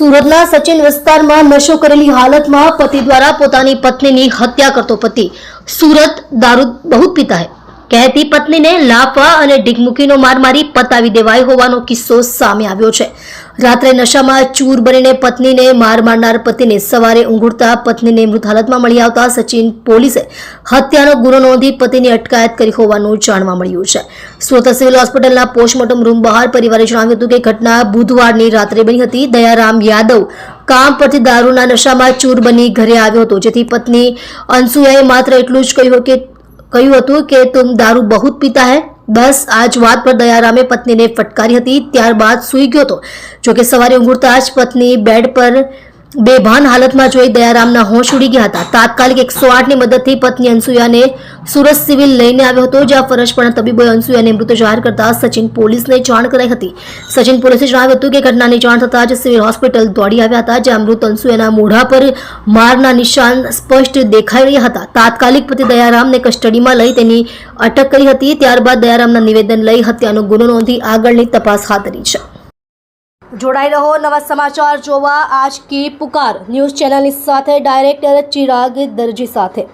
સુરતના સચિન વિસ્તારમાં નશો કરેલી હાલતમાં પતિ દ્વારા પોતાની પત્નીની હત્યા કરતો પતિ. સુરત દારૂ બહુ પીતા હૈ. કહેતી પત્નીને લાફા અને ઢીકમુકીનો માર મારી પતાવી દેવાય હોવાનો કિસ્સો સામે આવ્યો છે. રાત્રે નશામાં ચૂર બનીને પત્નીને માર મારનાર પતિને સવારે ઊંઘુડતા પત્નીને મૃત હાલતમાં મળી આવતા સચિન પોલીસે હત્યાનો ગુનો નોંધી પતિની અટકાયત કરી હોવાનું જાણવા મળ્યું છે. સુરત સિવિલ હોસ્પિટલના પોસ્ટમોર્ટમ રૂમ બહાર પરિવારે જણાવ્યું હતું કે ઘટના બુધવારની રાત્રે બની હતી. દયારામ યાદવ કામ પરથી દારૂના નશામાં ચૂર બની ઘરે આવ્યો હતો, જેથી પત્ની અનસુયાએ માત્ર એટલું જ કહ્યું કે કહ્યું હતું કે તુમ દારૂ બહુ પીતા હૈ. બસ આ જ વાત પર દયારામે પત્નીને ફટકારી હતી. ત્યારબાદ સૂઈ ગયો હતો. જોકે સવારે ઊંઘતા જ પત્ની બેડ પર બેભાન હાલતમાં જોઈ દયારામના હોશ ઉડી ગયા હતા. તાત્કાલિક એકસો આઠની મદદથી પત્ની અનસુયાને સુરત સિવિલ લઈને આવ્યો હતો, જ્યાં ફરજ પરના તબીબોએ અનસુયાને મૃત જાહેર કરતા સચિન પોલીસને જાણ કરાઈ હતી. સચિન પોલીસે જણાવ્યું હતું કે ઘટનાની જાણ થતાં જ સિવિલ હોસ્પિટલ દોડી આવ્યા હતા, જ્યાં મૃત અનસુયાના મોઢા પર મારના નિશાન સ્પષ્ટ દેખાઈ રહ્યા હતા. તાત્કાલિક પતિ દયારામને કસ્ટડીમાં લઈ તેની અટક કરી હતી, ત્યારબાદ દયારામના નિવેદન લઈ હત્યાનો ગુનો નોંધી આગળની તપાસ હાથ ધરી છે. જોડાઈ રહો, નવા સમાચાર જોવા. આજ કી પુકાર ન્યૂઝ ચેનલની સાથે, ડાયરેક્ટર ચિરાગ દરજી સાથે.